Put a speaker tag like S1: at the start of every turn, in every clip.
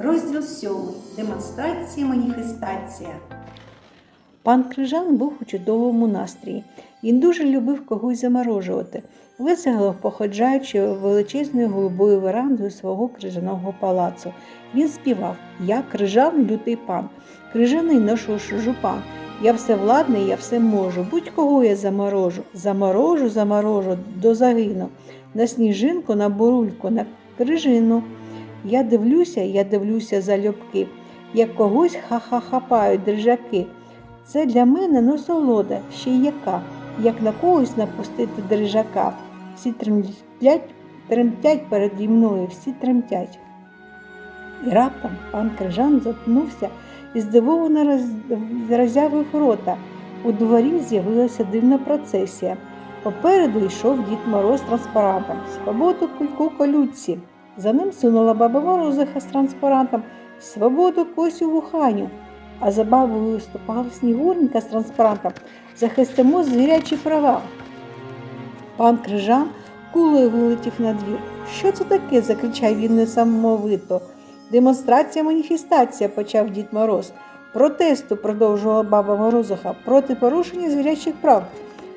S1: Розділ 7. Демонстрація, маніфестація.
S2: Пан Крижан був у чудовому настрої. Він дуже любив когось заморожувати, весело походжаючи величезною голубою верандою свого крижаного палацу. Він співав Я крижан, лютий пан, крижаний ношу жупан. Я все владний, я все можу. Будь-кого я заморожу. Заморожу, заморожу, до загину. На сніжинку, на бурульку, на крижину. Я дивлюся, я дивлюся за льопки, як когось ха-ха хапають дрижаки. Це для мене насолода, ще й яка, як на когось напустити дрижака. Всі тремтять, тремтять переді мною, всі тремтять. І раптом пан Крижан заткнувся і здивовано роз- роззявив рота. У дворі з'явилася дивна процесія. Попереду йшов дід Мороз транспарантом Свободу кульку колючці. За ним сунула баба Морозиха з транспарантом Свободу Косю Вуханю. А за бабою виступала Снігуренька з транспарантом Захистимо звірячі права. Пан Крижан кулею вилетів на двір. Що це таке? закричав він несамовито. Демонстрація, маніфестація, почав дід Мороз. Протесту, продовжувала баба Морозиха, проти порушення звірячих прав.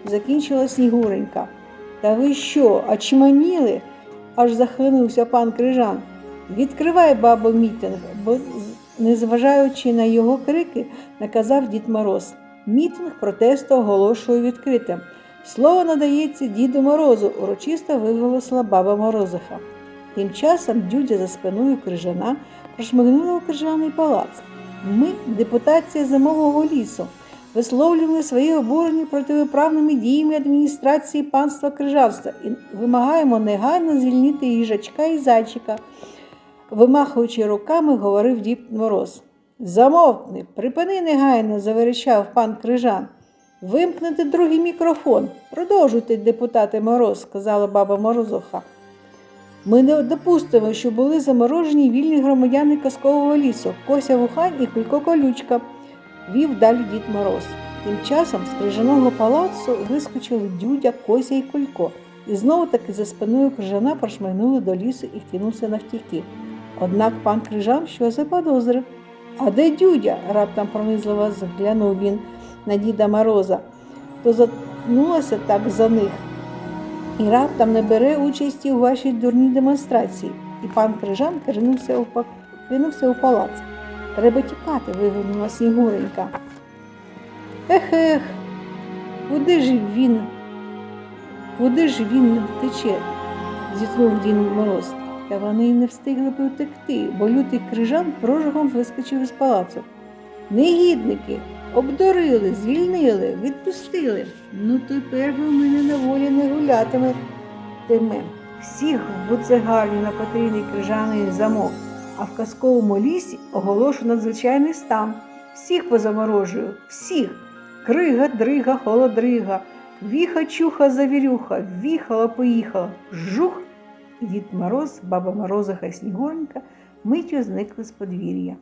S2: Закінчила Снігуренька. Та ви що, очманіли? Аж захлинувся пан Крижан. Відкривай, бабо, мітинг, бо, незважаючи на його крики, наказав дід Мороз. Мітинг протесту оголошую відкритим. Слово надається Діду Морозу, урочисто виголосила баба Морозиха. Тим часом дюдя за спиною крижана прошмигнула у крижаний палац. Ми, депутація зимового лісу, висловлюємо свої обурення противоправними діями адміністрації панства крижанства і вимагаємо негайно звільнити їжачка і зайчика. Вимахуючи руками, говорив дід Мороз. Замовкни, припини негайно, заверещав пан Крижан. Вимкнете другий мікрофон. Продовжуйте, депутати Мороз, сказала баба Морозоха. Ми не допустимо, що були заморожені вільні громадяни казкового лісу, Кося Вухань і Кулько Колючка, вів далі дід Мороз. Тим часом з крижаного палацу вискочили дюдя, Кося і Кулько, і знову таки за спиною крижана прошмигнули до лісу і кинувся навтіки. Однак пан Крижан що заподозрив. А де дюдя? раптом пронизливо зглянув він на діда Мороза, то затнулося так за них і раптом не бере участі у вашій дурній демонстрації. І пан Крижан кинувся у палац. Треба тікати, вигукнула Снігуренька. Ех, ех, куди ж він? Куди ж він втече? зітхнув Дід Мороз. Та вони й не встигли б утекти, бо лютий крижан прожогом вискочив із палацу. Негідники, обдурили, звільнили, відпустили. Ну тепер ви мене на волі не гулятиме. Всіх в буцегарні на потрійний крижаний замок, а в казковому лісі оголошу надзвичайний стан. Всіх позаморожую, всіх. Крига, дрига, холодрига, віха, чуха, завірюха, віхала, поїхала, жух. І Дід Мороз, баба Морозиха і Снігонька миттю зникли з подвір'я.